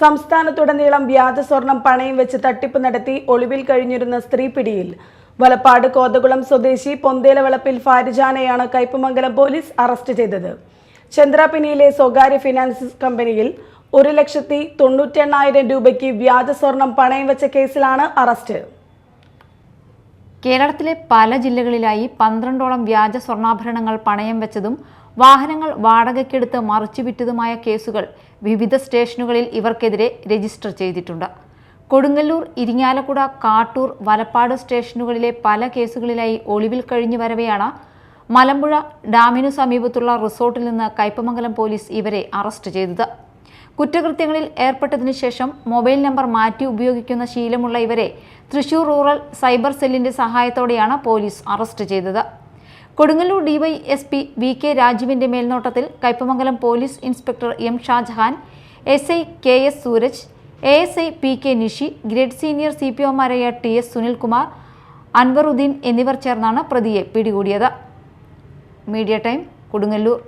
സംസ്ഥാനത്തുടനീളം വ്യാജ സ്വർണം പണയം വെച്ച് തട്ടിപ്പ് നടത്തി ഒളിവിൽ കഴിഞ്ഞിരുന്ന സ്ത്രീ പിടിയിൽ. വലപ്പാട് കോതകുളം സ്വദേശി പൊന്തേലവളപ്പിൽ ഫാരിജാനെയാണ് കയ്പമംഗലം പോലീസ് അറസ്റ്റ് ചെയ്തത്. ചന്ദ്രാപിനിയിലെ സ്വകാര്യ ഫിനാൻസ് കമ്പനിയിൽ ഒരു ലക്ഷത്തി തൊണ്ണൂറ്റെണ്ണായിരം രൂപയ്ക്ക് വ്യാജ സ്വർണം പണയം വെച്ച കേസിലാണ് അറസ്റ്റ്. കേരളത്തിലെ പല ജില്ലകളിലായി പന്ത്രണ്ടോളം വ്യാജ സ്വർണാഭരണങ്ങൾ പണയം വെച്ചതും വാഹനങ്ങൾ വാടകയ്ക്കെടുത്ത് മറിച്ചുവിറ്റതുമായ കേസുകൾ വിവിധ സ്റ്റേഷനുകളിൽ ഇവർക്കെതിരെ രജിസ്റ്റർ ചെയ്തിട്ടുണ്ട്. കൊടുങ്ങല്ലൂർ ഇരിങ്ങാലക്കുട കാട്ടൂർ വലപ്പാട് സ്റ്റേഷനുകളിലെ പല കേസുകളിലായി ഒളിവിൽ കഴിഞ്ഞു വരവെയാണ് മലമ്പുഴ ഡാമിനു സമീപത്തുള്ള റിസോർട്ടിൽ നിന്ന് കയ്പമംഗലം പോലീസ് ഇവരെ അറസ്റ്റ് ചെയ്തത്. കുറ്റകൃത്യങ്ങളിൽ ഏർപ്പെട്ടതിനു ശേഷം മൊബൈൽ നമ്പർ മാറ്റി ഉപയോഗിക്കുന്ന ശീലമുള്ള ഇവരെ തൃശൂർ റൂറൽ സൈബർ സെല്ലിന്റെ സഹായത്തോടെയാണ് പോലീസ് അറസ്റ്റ് ചെയ്തത്. കൊടുങ്ങല്ലൂർ ഡിവൈഎസ്പി വി കെ രാജുവിന്റെ മേൽനോട്ടത്തിൽ Kaipamangalam police inspector M Shahjahan S I K S Sooraj A S I P K Nishi grade senior C P ഒമാരായ T S Sunilkumar Anwaruddin എന്നിവർ ചേർന്നാണ് പ്രതിയെ പിടികൂടിയത്. Media time Kodungallur.